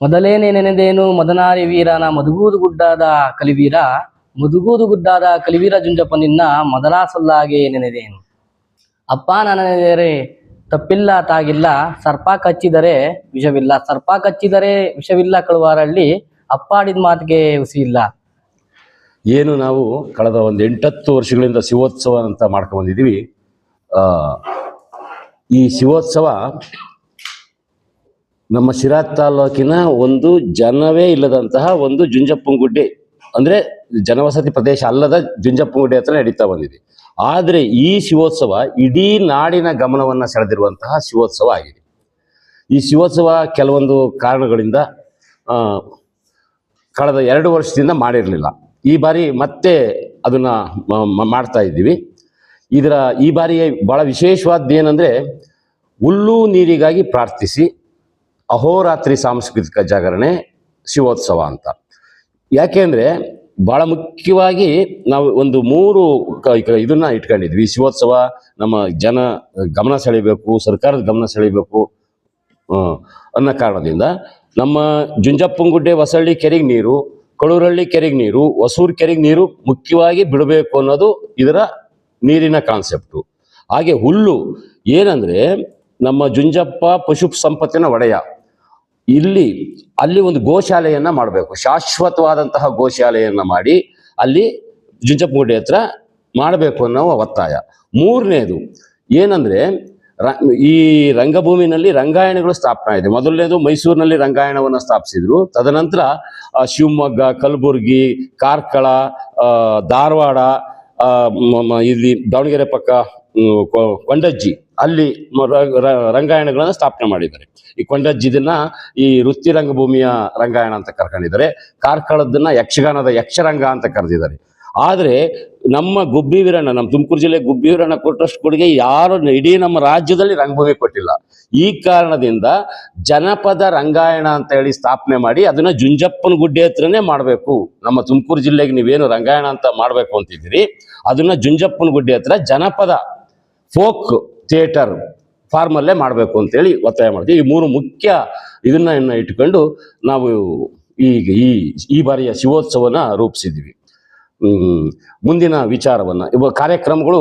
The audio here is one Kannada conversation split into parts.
ಮೊದಲೇನೆ ನೆನೆದೇನು ಮದನಾರಿ ವೀರನ ಮದುಗೂದು ಗುಡ್ಡಾದ ಕಲಿವೀರ ಮುದುಗೂದು ಗುಡ್ಡಾದ ಕಲಿವೀರ ಜುಂಜಪ್ಪ ನಿನ್ನ ಸೊಲ್ಲಾಗೆ ನೆನೆದೇನು. ಅಪ್ಪ ನೆನೆದರೆ ತಪ್ಪಿಲ್ಲ ತಾಗಿಲ್ಲ ಸರ್ಪ ಕಚ್ಚಿದರೆ ವಿಷವಿಲ್ಲ. ಸರ್ಪ ಕಚ್ಚಿದರೆ ವಿಷವಿಲ್ಲ ಕಳುವಾರಳ್ಳಿ ಅಪ್ಪಾಡಿದ ಮಾತಿಗೆ ಹುಸಿ ಇಲ್ಲ ಏನು ನಾವು ಕಳೆದ ಒಂದು ಎಂಟತ್ತು ವರ್ಷಗಳಿಂದ ಶಿವೋತ್ಸವ ಅಂತ ಮಾಡ್ಕೊಂಡು ಆ, ಈ ಶಿವೋತ್ಸವ ನಮ್ಮ ಶಿರಾ ತಾಲೂಕಿನ ಒಂದು ಜನವೇ ಇಲ್ಲದಂತಹ ಒಂದು ಜುಂಜಪ್ಪಂಗುಡ್ಡೆ. ಅಂದ್ರೆ ಜನವಸತಿ ಪ್ರದೇಶ ಅಲ್ಲದ ಜುಂಜಪ್ಪಂಗುಡ್ಡೆ ಹತ್ರ ನಡೀತಾ ಬಂದಿದೆ. ಆದರೆ ಈ ಶಿವೋತ್ಸವ ಇಡೀ ನಾಡಿನ ಗಮನವನ್ನ ಸೆಳೆದಿರುವಂತಹ ಶಿವೋತ್ಸವ ಆಗಿದೆ. ಈ ಶಿವೋತ್ಸವ ಕೆಲವೊಂದು ಕಾರಣಗಳಿಂದ ಕಳೆದ ಎರಡು ವರ್ಷದಿಂದ ಮಾಡಿರಲಿಲ್ಲ. ಈ ಬಾರಿ ಮತ್ತೆ ಅದನ್ನ ಮಾಡ್ತಾ ಇದ್ದೀವಿ. ಇದರ ಈ ಬಾರಿ ಬಹಳ ವಿಶೇಷವಾದ ಏನಂದ್ರೆ, ಹುಲ್ಲು ನೀರಿಗಾಗಿ ಪ್ರಾರ್ಥಿಸಿ ಅಹೋರಾತ್ರಿ ಸಾಂಸ್ಕೃತಿಕ ಜಾಗರಣೆ ಶಿವೋತ್ಸವ ಅಂತ. ಯಾಕೆಂದ್ರೆ ಬಹಳ ಮುಖ್ಯವಾಗಿ ನಾವು ಒಂದು ಮೂರು ಇದನ್ನ ಇಟ್ಕೊಂಡಿದ್ವಿ. ಶಿವೋತ್ಸವ ನಮ್ಮ ಜನ ಗಮನ ಸೆಳಿಬೇಕು ಸರ್ಕಾರದ ಗಮನ ಸೆಳಿಬೇಕು ಅನ್ನೋ ಕಾರಣದಿಂದ ನಮ್ಮ ಜುಂಜಪ್ಪಂಗುಡ್ಡೆ ಹೊಸಳ್ಳಿ ಕೆರೆಗೆ ನೀರು ಕಳೂರಳ್ಳಿ ಕೆರೆಗೆ ನೀರು, ಹೊಸೂರು ಕೆರೆಗೆ ನೀರು ಮುಖ್ಯವಾಗಿ ಬಿಡಬೇಕು ಅನ್ನೋದು ಇದರ ನೀರಿನ ಕಾನ್ಸೆಪ್ಟು ಹಾಗೆ ಹುಲ್ಲು ಏನಂದ್ರೆ ನಮ್ಮ ಜುಂಜಪ್ಪ ಪಶು ಸಂಪತ್ತಿನ ಒಡೆಯ. ಇಲ್ಲಿ ಅಲ್ಲಿ ಒಂದು ಗೋಶಾಲೆಯನ್ನ ಮಾಡಬೇಕು. ಶಾಶ್ವತವಾದಂತಹ ಗೋಶಾಲೆಯನ್ನ ಮಾಡಿ ಅಲ್ಲಿ ಜುಂಜಪ್ಪಗುಡ್ಡೆ ಹತ್ರ ಮಾಡಬೇಕು ಅನ್ನೋ ಒತ್ತಾಯ. ಮೂರನೇದು ಏನಂದ್ರೆ ಈ ರಂಗಭೂಮಿನಲ್ಲಿ ರಂಗಾಯಣಗಳು ಸ್ಥಾಪನೆ ಇದೆ. ಮೊದಲನೇದು ಮೈಸೂರಿನಲ್ಲಿ ರಂಗಾಯಣವನ್ನು ಸ್ಥಾಪಿಸಿದ್ರು. ತದನಂತರ ಶಿವಮೊಗ್ಗ, ಕಲಬುರಗಿ, ಕಾರ್ಕಳ ಧಾರವಾಡ ಇಲ್ಲಿ ದಾವಣಗೆರೆ ಪಕ್ಕ ಕೊಂಡಜ್ಜಿ. ಅಲ್ಲಿ ರಂಗಾಯಣಗಳನ್ನ ಸ್ಥಾಪನೆ ಮಾಡಿದ್ದಾರೆ. ಈ ಕೊಂಡಜ್ಜಿದನ್ನ ಈ ವೃತ್ತಿ ರಂಗಭೂಮಿಯ ರಂಗಾಯಣ ಅಂತ ಕರ್ಕೊಂಡಿದ್ದಾರೆ. ಕಾರ್ಕಳದನ್ನ ಯಕ್ಷಗಾನದ ಯಕ್ಷರಂಗ ಅಂತ ಕರೆದಿದ್ದಾರೆ. ಆದ್ರೆ ನಮ್ಮ ಗುಬ್ಬಿ ವೀರಣ್ಣ, ನಮ್ಮ ತುಮಕೂರು ಜಿಲ್ಲೆ ಗುಬ್ಬಿ ವೀರಣ್ಣ ಕೊಟ್ಟಷ್ಟು ಕೊಡುಗೆ ಯಾರು ಇಡೀ ನಮ್ಮ ರಾಜ್ಯದಲ್ಲಿ ರಂಗಭೂಮಿ ಕೊಟ್ಟಿಲ್ಲ. ಈ ಕಾರಣದಿಂದ ಜನಪದ ರಂಗಾಯಣ ಅಂತ ಹೇಳಿ ಸ್ಥಾಪನೆ ಮಾಡಿ ಅದನ್ನ ಜುಂಜಪ್ಪನ ಗುಡ್ಡೆ ಹತ್ರನೇ ಮಾಡಬೇಕು. ನಮ್ಮ ತುಮಕೂರು ಜಿಲ್ಲೆಗೆ ನೀವೇನು ರಂಗಾಯಣ ಅಂತ ಮಾಡಬೇಕು ಅಂತಿದ್ದೀರಿ, ಅದನ್ನ ಜುಂಜಪ್ಪನ ಗುಡ್ಡೆ ಹತ್ರ ಜನಪದ ಫೋಕ್ ಥಿಯೇಟರ್ ಫಾರ್ಮಲ್ಲೇ ಮಾಡಬೇಕು ಅಂತೇಳಿ ಒತ್ತಾಯ ಮಾಡ್ತೀವಿ ಈ ಮೂರು ಮುಖ್ಯ ಇದನ್ನ ಇನ್ನ ಇಟ್ಕೊಂಡು ನಾವು ಈಗ ಈ ಈ ಬಾರಿಯ ಶಿವೋತ್ಸವನ ರೂಪಿಸಿದ್ವಿ ಮುಂದಿನ ವಿಚಾರವನ್ನ. ಇವ ಕಾರ್ಯಕ್ರಮಗಳು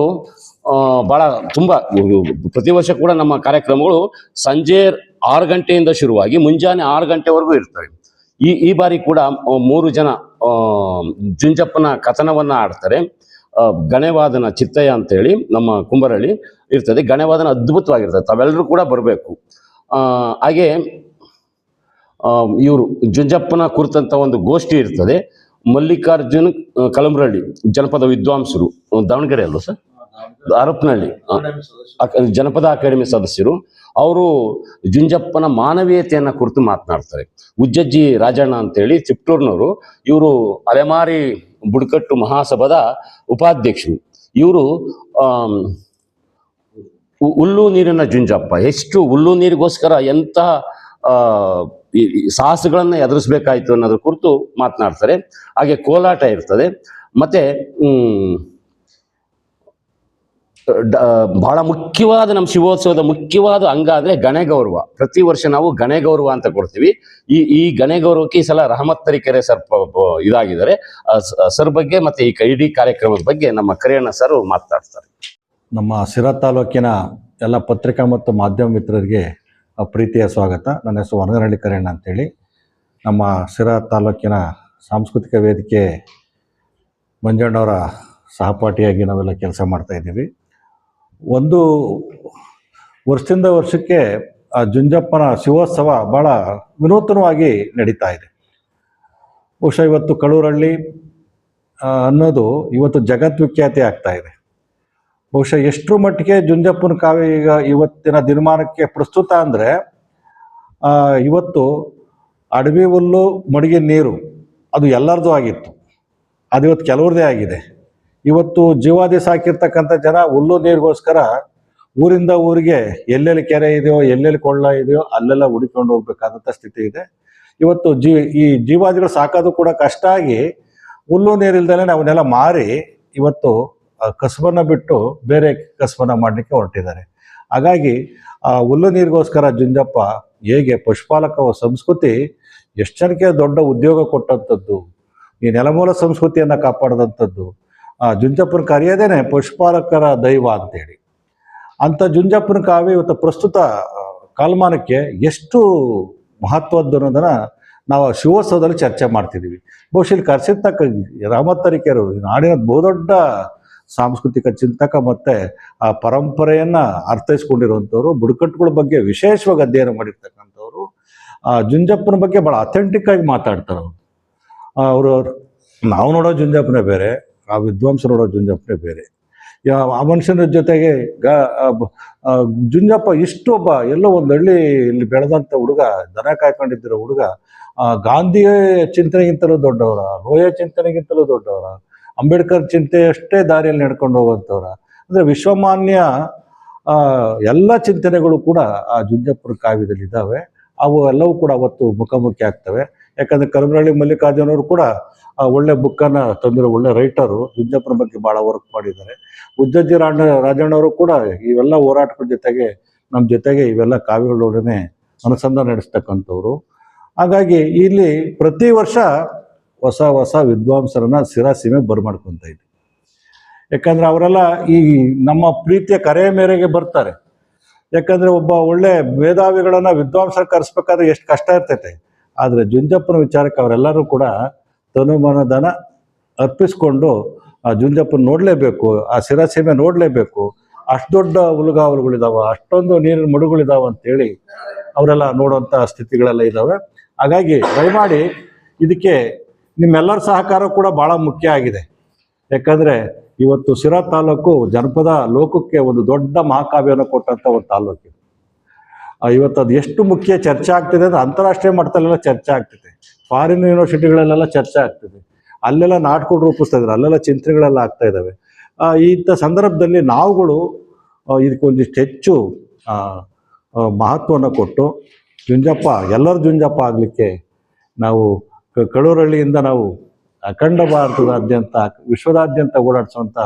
ಭಾಳ ತುಂಬಾ, ಪ್ರತಿ ವರ್ಷ ಕೂಡ ನಮ್ಮ ಕಾರ್ಯಕ್ರಮಗಳು ಸಂಜೆ ಆರು ಗಂಟೆಯಿಂದ ಶುರುವಾಗಿ ಮುಂಜಾನೆ ಆರು ಗಂಟೆವರೆಗೂ ಇರ್ತವೆ. ಈ ಈ ಬಾರಿ ಕೂಡ ಮೂರು ಜನ ಜುಂಜಪ್ಪನ ಕಥನವನ್ನ ಆಡ್ತಾರೆ. ಗಣೇವಾದನ ಚಿತ್ತಯ್ಯ ಅಂತೇಳಿ ನಮ್ಮ ಕುಂಬರಳ್ಳಿ ಇರ್ತದೆ. ಗಣೇವಾದನ ಅದ್ಭುತವಾಗಿರ್ತದೆ. ತಾವೆಲ್ಲರೂ ಕೂಡ ಬರಬೇಕು. ಹಾಗೆ ಇವರು ಜುಂಜಪ್ಪನ ಕುರಿತಂತ ಒಂದು ಗೋಷ್ಠಿ ಇರ್ತದೆ. ಮಲ್ಲಿಕಾರ್ಜುನ್ ಕಲಂಬ್ರಳ್ಳಿ, ಜನಪದ ವಿದ್ವಾಂಸರು ದಾವಣಗೆರೆ ಅಲ್ವ ಸರ್? ಅರಪ್ನಹಳ್ಳಿ ಜನಪದ ಅಕಾಡೆಮಿ ಸದಸ್ಯರು. ಅವರು ಜುಂಜಪ್ಪನ ಮಾನವೀಯತೆಯನ್ನ ಕುರಿತು ಮಾತನಾಡ್ತಾರೆ. ಉಜ್ಜಜ್ಜಿ ರಾಜಣ್ಣ ಅಂತೇಳಿ, ಚಿಪ್ಟೂರ್ನವರು. ಇವರು ಅಲೆಮಾರಿ ಬುಡಕಟ್ಟು ಮಹಾಸಭಾದ ಉಪಾಧ್ಯಕ್ಷರು. ಇವರು ಹುಲ್ಲು ನೀರಿನ ಜುಂಜಪ್ಪ. ಎಷ್ಟು ಹುಲ್ಲು ನೀರಿಗೋಸ್ಕರ ಎಂತಹ ಸಾಹಸಗಳನ್ನ ಎದುರಿಸ್ಬೇಕಾಯ್ತು ಅನ್ನೋದ್ರ ಕುರಿತು ಮಾತನಾಡ್ತಾರೆ. ಹಾಗೆ ಕೋಲಾಟ ಇರ್ತದೆ. ಮತ್ತೆ ಬಹಳ ಮುಖ್ಯವಾದ ನಮ್ಮ ಶಿವೋತ್ಸವದ ಮುಖ್ಯವಾದ ಅಂಗ ಅಂದ್ರೆ ಗಣೇಗೌರವ. ಪ್ರತಿ ವರ್ಷ ನಾವು ಗಣೇಗೌರವ ಅಂತ ಕೊಡ್ತೀವಿ. ಈ ಈ ಗಣೇಗೌರವಕ್ಕೆ ಈ ಸಲ ರಹಮತ್ ತರೀಕೆರೆ ಸರ್ ಇದಾಗಿದ್ದಾರೆ. ಸರ್ ಬಗ್ಗೆ ಮತ್ತೆ ಈ ಇಡೀ ಕಾರ್ಯಕ್ರಮದ ಬಗ್ಗೆ ನಮ್ಮ ಕರಿಯಣ್ಣ ಸರ್ ಮಾತಾಡ್ತಾರೆ. ನಮ್ಮ ಸಿರಾ ತಾಲೂಕಿನ ಎಲ್ಲ ಪತ್ರಿಕಾ ಮತ್ತು ಮಾಧ್ಯಮ ಮಿತ್ರರಿಗೆ ಪ್ರೀತಿಯ ಸ್ವಾಗತ. ನನ್ನ ಹೆಸರು ವನಗನಹಳ್ಳಿ ಕರೆಯಣ್ಣ ಅಂತೇಳಿ. ನಮ್ಮ ಸಿರಾ ತಾಲೂಕಿನ ಸಾಂಸ್ಕೃತಿಕ ವೇದಿಕೆ ಮಂಜಣ್ಣವರ ಸಹಪಾಠಿಯಾಗಿ ನಾವೆಲ್ಲ ಕೆಲಸ ಮಾಡ್ತಾ ಇದ್ದೀವಿ. ಒಂದು ವರ್ಷದಿಂದ ವರ್ಷಕ್ಕೆ ಆ ಜುಂಜಪ್ಪನ ಶಿವೋತ್ಸವ ಭಾಳ ವಿನೂತನವಾಗಿ ನಡೀತಾ ಇದೆ. ಬಹುಶಃ ಇವತ್ತು ಕಳೂರಳ್ಳಿ ಅನ್ನೋದು ಇವತ್ತು ಜಗದ್ವಿಖ್ಯಾತಿ ಆಗ್ತಾ ಇದೆ. ಬಹುಶಃ ಎಷ್ಟರ ಮಟ್ಟಿಗೆ ಜುಂಜಪ್ಪನ ಕಾವ್ಯ ಈಗ ಇವತ್ತಿನ ದಿನಮಾನಕ್ಕೆ ಪ್ರಸ್ತುತ ಅಂದರೆ ಇವತ್ತು ಅಡವಿ ಹುಲ್ಲು, ಮಡಿಗೆ ನೀರು, ಅದು ಎಲ್ಲರದು ಆಗಿತ್ತು. ಅದು ಇವತ್ತು ಕೆಲವ್ರದೇ ಆಗಿದೆ. ಇವತ್ತು ಜೀವಾದಿ ಸಾಕಿರ್ತಕ್ಕಂಥ ಜನ ಹುಲ್ಲು ನೀರಿಗೋಸ್ಕರ ಊರಿಂದ ಊರಿಗೆ ಎಲ್ಲೆಲ್ಲಿ ಕೆರೆ ಇದೆಯೋ, ಎಲ್ಲೆಲ್ಲಿ ಕೊಳ್ಳ ಇದೆಯೋ ಅಲ್ಲೆಲ್ಲ ಹುಡುಕೊಂಡು ಹೋಗ್ಬೇಕಾದಂಥ ಸ್ಥಿತಿ ಇದೆ. ಇವತ್ತು ಜೀ, ಈ ಜೀವಾದಿಗಳು ಸಾಕೋದು ಕೂಡ ಕಷ್ಟ ಆಗಿ ಹುಲ್ಲು ನೀರಿಲ್ದಲೇ ಅವನ್ನೆಲ್ಲ ಮಾರಿ ಇವತ್ತು ಕಸಬನ್ನ ಬಿಟ್ಟು ಬೇರೆ ಕಸಬನ್ನ ಮಾಡಲಿಕ್ಕೆ ಹೊರಟಿದ್ದಾರೆ. ಹಾಗಾಗಿ, ಆ, ಹುಲ್ಲು ನೀರಿಗೋಸ್ಕರ ಜುಂಜಪ್ಪ ಹೇಗೆ ಪಶುಪಾಲಕ ಸಂಸ್ಕೃತಿ ಎಷ್ಟು ಜನಕ್ಕೆ ದೊಡ್ಡ ಉದ್ಯೋಗ ಕೊಟ್ಟಂಥದ್ದು, ಈ ನೆಲಮೂಲ ಸಂಸ್ಕೃತಿಯನ್ನು ಕಾಪಾಡಿದಂಥದ್ದು ಆ ಜುಂಜಪ್ಪನ ಕರೆಯೋದೇನೆ ಪಶುಪಾಲಕರ ದೈವ ಅಂತೇಳಿ. ಅಂಥ ಜುಂಜಪ್ಪನ ಕಾವ್ಯ ಇವತ್ತು ಪ್ರಸ್ತುತ ಕಾಲಮಾನಕ್ಕೆ ಎಷ್ಟು ಮಹತ್ವದ್ದು ಅನ್ನೋದನ್ನು ನಾವು ಶಿವೋತ್ಸವದಲ್ಲಿ ಚರ್ಚೆ ಮಾಡ್ತಿದ್ದೀವಿ ಬಹುಶಃ ಕರ್ಸಿರ್ತಕ್ಕ ರಾಮತ್ತರಿಕೆಯರು ನಾಡಿನ ಬಹುದೊಡ್ಡ ಸಾಂಸ್ಕೃತಿಕ ಚಿಂತಕ ಮತ್ತೆ ಆ ಪರಂಪರೆಯನ್ನ ಅರ್ಥೈಸ್ಕೊಂಡಿರುವಂಥವ್ರು, ಬುಡಕಟ್ಟುಗಳ ಬಗ್ಗೆ ವಿಶೇಷವಾಗಿ ಅಧ್ಯಯನ ಮಾಡಿರ್ತಕ್ಕಂಥವ್ರು, ಆ ಜುಂಜಪ್ಪನ ಬಗ್ಗೆ ಬಹಳ ಅಥೆಂಟಿಕ್ ಆಗಿ ಮಾತಾಡ್ತಾರೆ ಅವರು ಅವರು ನಾವು ನೋಡೋ ಜುಂಜಪ್ಪನೇ ಬೇರೆ ಆ ವಿದ್ವಾಂಸರು ನೋಡೋ ಜುಂಜಪ್ಪನೇ ಬೇರೆ. ಆ ಮನುಷ್ಯನ ಜೊತೆಗೆ ಗ ಜುಂಜಪ್ಪ ಇಷ್ಟು ಒಬ್ಬ ಎಲ್ಲೋ ಒಂದು ಹಳ್ಳಿ ಇಲ್ಲಿ ಬೆಳೆದಂಥ ಹುಡುಗ, ದನ ಕಾಯ್ಕೊಂಡಿದ್ದಿರೋ ಹುಡುಗ ಗಾಂಧಿಯ ಚಿಂತನೆಗಿಂತಲೂ ದೊಡ್ಡವರ, ಲೋಯ ಚಿಂತನೆಗಿಂತಲೂ ದೊಡ್ಡವರ, ಅಂಬೇಡ್ಕರ್ ಚಿಂತೆಯಷ್ಟೇ ದಾರಿಯಲ್ಲಿ ನಡ್ಕೊಂಡು ಹೋಗುವಂಥವ್ರ. ಅಂದ್ರೆ ವಿಶ್ವಮಾನ್ಯ ಎಲ್ಲ ಚಿಂತನೆಗಳು ಕೂಡ ಆ ಜುಂಜಪ್ಪರ ಕಾವ್ಯದಲ್ಲಿ ಇದ್ದಾವೆ ಅವು ಎಲ್ಲವೂ ಕೂಡ ಅವತ್ತು ಮುಖಾಮುಖಿ ಆಗ್ತವೆ. ಯಾಕಂದ್ರೆ ಮಲ್ಲಿಕಾರ್ಜುನ್ ಅವರು ಕೂಡ ಆ ಒಳ್ಳೆ ಬುಕ್ಕನ್ನು ತಂದಿರೋ ಒಳ್ಳೆ ರೈಟರು ಜುಂಜಪ್ಪನ ಬಗ್ಗೆ ಭಾಳ ವರ್ಕ್ ಮಾಡಿದ್ದಾರೆ. ಉಜ್ಜಜ್ಜಿ ರಾಣ ರಾಜಣ್ಣವರು ಕೂಡ ಇವೆಲ್ಲ ಹೋರಾಟಗಳ ಜೊತೆಗೆ ನಮ್ಮ ಜೊತೆಗೆ ಇವೆಲ್ಲ ಕಾವ್ಯಗಳೊಡನೆ ಅನುಸಂಧಾನ ನಡೆಸ್ತಕ್ಕಂಥವ್ರು. ಹಾಗಾಗಿ ಇಲ್ಲಿ ಪ್ರತಿ ವರ್ಷ ಹೊಸ ಹೊಸ ವಿದ್ವಾಂಸರನ್ನ ಸಿರಾಸೀಮೆ ಬರ್ಮಾಡ್ಕೊಂತ ಇದ್ವಿ. ಯಾಕಂದ್ರೆ ಅವರೆಲ್ಲ ಈ ನಮ್ಮ ಪ್ರೀತಿಯ ಕರೆಯ ಮೇರೆಗೆ ಬರ್ತಾರೆ. ಯಾಕಂದ್ರೆ ಒಬ್ಬ ಒಳ್ಳೆ ಮೇಧಾವಿಗಳನ್ನ ವಿದ್ವಾಂಸರ ಕರೆಸ್ಬೇಕಾದ್ರೆ ಎಷ್ಟು ಕಷ್ಟ ಇರ್ತೈತೆ. ಆದ್ರೆ ಜುಂಜಪ್ಪನ ವಿಚಾರಕ್ಕೆ ಅವರೆಲ್ಲರೂ ಕೂಡ ತನುಮಾನಧನ ಅರ್ಪಿಸ್ಕೊಂಡು ಆ ಜುಂಜಪ್ಪನ ನೋಡಲೇಬೇಕು, ಆ ಶಿರಸೀಮೆ ನೋಡಲೇಬೇಕು, ಅಷ್ಟು ದೊಡ್ಡ ಹುಲಗಾವಲುಗಳಿದಾವ, ಅಷ್ಟೊಂದು ನೀರಿನ ಮಡುಗಳಿದಾವೆ ಅಂತೇಳಿ ಅವರೆಲ್ಲ ನೋಡುವಂಥ ಸ್ಥಿತಿಗಳೆಲ್ಲ ಇದ್ದಾವೆ ಹಾಗಾಗಿ ದಯಮಾಡಿ ಇದಕ್ಕೆ ನಿಮ್ಮೆಲ್ಲರ ಸಹಕಾರ ಕೂಡ ಬಹಳ ಮುಖ್ಯ ಆಗಿದೆ. ಯಾಕಂದ್ರೆ ಇವತ್ತು ಸಿರಾ ತಾಲೂಕು ಜನಪದ ಲೋಕಕ್ಕೆ ಒಂದು ದೊಡ್ಡ ಮಹಾಕಾವ್ಯವನ್ನು ಕೊಟ್ಟಂತ ಒಂದು ತಾಲೂಕು ಇವತ್ತು ಅದು ಎಷ್ಟು ಮುಖ್ಯ ಚರ್ಚೆ ಆಗ್ತಿದೆ ಅಂದ್ರೆ ಅಂತಾರಾಷ್ಟ್ರೀಯ ಮಟ್ಟದಲ್ಲೆಲ್ಲ ಚರ್ಚೆ ಆಗ್ತಿದೆ. ಫಾರಿನ್ ಯೂನಿವರ್ಸಿಟಿಗಳಲ್ಲೆಲ್ಲ ಚರ್ಚೆ ಆಗ್ತಿದೆ. ಅಲ್ಲೆಲ್ಲ ನಾಟಕಗಳು ರೂಪಿಸ್ತಾ ಇದ್ದಾರೆ. ಅಲ್ಲೆಲ್ಲ ಚಿಂತನೆಗಳೆಲ್ಲ ಆಗ್ತಾ ಇದ್ದಾವೆ. ಇಂಥ ಸಂದರ್ಭದಲ್ಲಿ ನಾವುಗಳು ಇದಕ್ಕೊಂದಿಷ್ಟು ಹೆಚ್ಚು ಮಹತ್ವವನ್ನು ಕೊಟ್ಟು ಜುಂಜಪ್ಪ, ಎಲ್ಲರ ಜುಂಜಪ್ಪ ಆಗಲಿಕ್ಕೆ ನಾವು ಕಡೂರಳ್ಳಿಯಿಂದ ನಾವು ಅಖಂಡ ಭಾರತದಾದ್ಯಂತ, ವಿಶ್ವದಾದ್ಯಂತ ಓಡಾಡಿಸುವಂಥ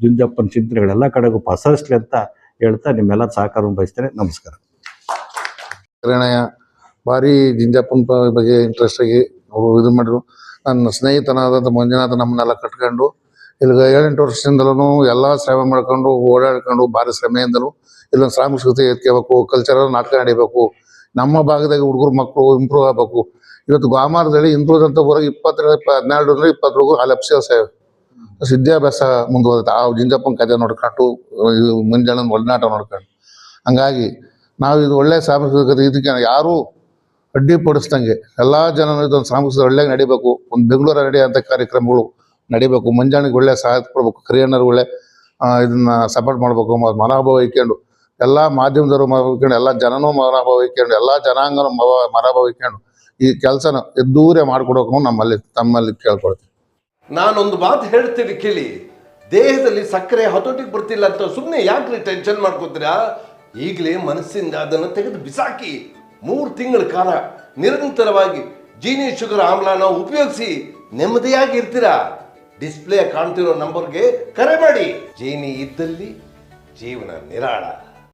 ಜುಂಜಪ್ಪನ ಚಿಂತನೆಗಳೆಲ್ಲ ಕಡೆಗೂ ಪಸರಿಸ್ಲಿ ಅಂತ ಹೇಳ್ತಾ ನಿಮ್ಮೆಲ್ಲ ಸಹಕಾರವನ್ನು ಬಯಸ್ತೇನೆ ನಮಸ್ಕಾರ. ಕಿರಣಯ್ಯ ಭಾರಿ ಪ- ಬಗ್ಗೆ ಇಂಟ್ರೆಸ್ಟ್ ಆಗಿ ಅವರು ಇದು ಮಾಡಿದ್ರು. ನನ್ನ ಸ್ನೇಹಿತನಾದಂಥ ಮಂಜುನಾಥ ನಮ್ಮನ್ನೆಲ್ಲ ಕಟ್ಕೊಂಡು ಇಲ್ಲಿ ಏಳೆಂಟು ವರ್ಷದಿಂದಲೂ ಎಲ್ಲ ಶ್ರಮ ಮಾಡ್ಕೊಂಡು, ಓಡಾಡ್ಕೊಂಡು, ಭಾರಿ ಶ್ರಮೆಯಿಂದಲೂ ಇಲ್ಲೊಂದು ಸಾಂಸ್ಕೃತಿ ಎತ್ಕೋಬೇಕು ಕಲ್ಚರಲ್ ನಾಟಕ ನಡಿಬೇಕು, ನಮ್ಮ ಭಾಗದಾಗ ಹುಡುಗರು, ಮಕ್ಕಳು ಇಂಪ್ರೂವ್ ಆಗಬೇಕು. ಇವತ್ತು ಗಾಮಾರದಲ್ಲಿ ಇಂಪ್ರೂವ್ ಅಂತ ಬರೋಕೆ ಇಪ್ಪತ್ತರ ಹನ್ನೆರಡು ಅಂದ್ರೆ ಇಪ್ಪತ್ತು ಹುಡುಗರು ಅಲ್ಲಿ ಅಪ್ಸಿಯಸ್ ವಿದ್ಯಾಭ್ಯಾಸ ಮುಂದುವರೆದ ಆ ಜಿಂಜಪ್ಪನ ಕಥೆ ನೋಡ್ಕೊಂಡು ಮುಂಜಾನೆ ಒಡನಾಟ ನೋಡ್ಕೊಂಡು. ಹಂಗಾಗಿ ನಾವು ಇದು ಒಳ್ಳೆ ಸಾಂಸ್ಕೃತಿಕ ಇದಕ್ಕೆ ಯಾರೂ ಅಡ್ಡಿಪಡಿಸ್ದಂಗೆ ಎಲ್ಲ ಜನರು ಇದೊಂದು ಸಾಂಸ್ಕೃತಿಕ ಒಳ್ಳೆ ನಡಿಬೇಕು, ಒಂದು ಬೆಂಗಳೂರು ನಡೆಯುವಂಥ ಕಾರ್ಯಕ್ರಮಗಳು ನಡಿಬೇಕು, ಮುಂಜಾನೆಗೆ ಒಳ್ಳೆ ಸಹಾಯ ಕೊಡ್ಬೇಕು ಕ್ರಿಯಣ್ಣರು ಒಳ್ಳೆ ಇದನ್ನು ಸಪೋರ್ಟ್ ಮಾಡಬೇಕು ಮನೋಭಾವ ಇಟ್ಕೊಂಡು ಎಲ್ಲ ಮಾಧ್ಯಮದವರು ಇಟ್ಕೊಂಡು ಎಲ್ಲ ಜನನೂ ಮನೋಭಾವ ಇಟ್ಕೊಂಡು ಎಲ್ಲ ಜನಾಂಗನೂ ಮನೋಭಾವ ಇಟ್ಕೊಂಡು ಈ ಕೆಲಸನ ಎದ್ದೂರೇ ಮಾಡ್ಕೊಡೋಕು ನಮ್ಮಲ್ಲಿ, ತಮ್ಮಲ್ಲಿ ಕೇಳ್ಕೊಳ್ತೀವಿ ನಾನೊಂದು ಮಾತು ಹೇಳ್ತೀನಿ ಕೇಳಿ ದೇಹದಲ್ಲಿ ಸಕ್ಕರೆ ಹತೋಟಿಗೆ ಬರ್ತಿಲ್ಲ ಅಂತ ಸುಮ್ಮನೆ ಯಾಕ್ರಿ ಟೆನ್ಷನ್ ಮಾಡ್ಕೋತೀರಾ? ಈಗಲೇ ಮನಸ್ಸಿಂದ ಅದನ್ನು ತೆಗೆದು ಬಿಸಾಕಿ ಮೂರು ತಿಂಗಳ ಕಾಲ ನಿರಂತರವಾಗಿ ಜೀನಿ ಶುಗರ್ ಆಮ್ಲನ ಉಪಯೋಗಿಸಿ ನೆಮ್ಮದಿಯಾಗಿ ಇರ್ತೀರಾ? ಡಿಸ್ಪ್ಲೇ ಕಾಣ್ತಿರೋ ನಂಬರ್ಗೆ ಕರೆ ಮಾಡಿ. ಜೀನಿ ಇದ್ದಲ್ಲಿ ಜೀವನ ನಿರಾಳ.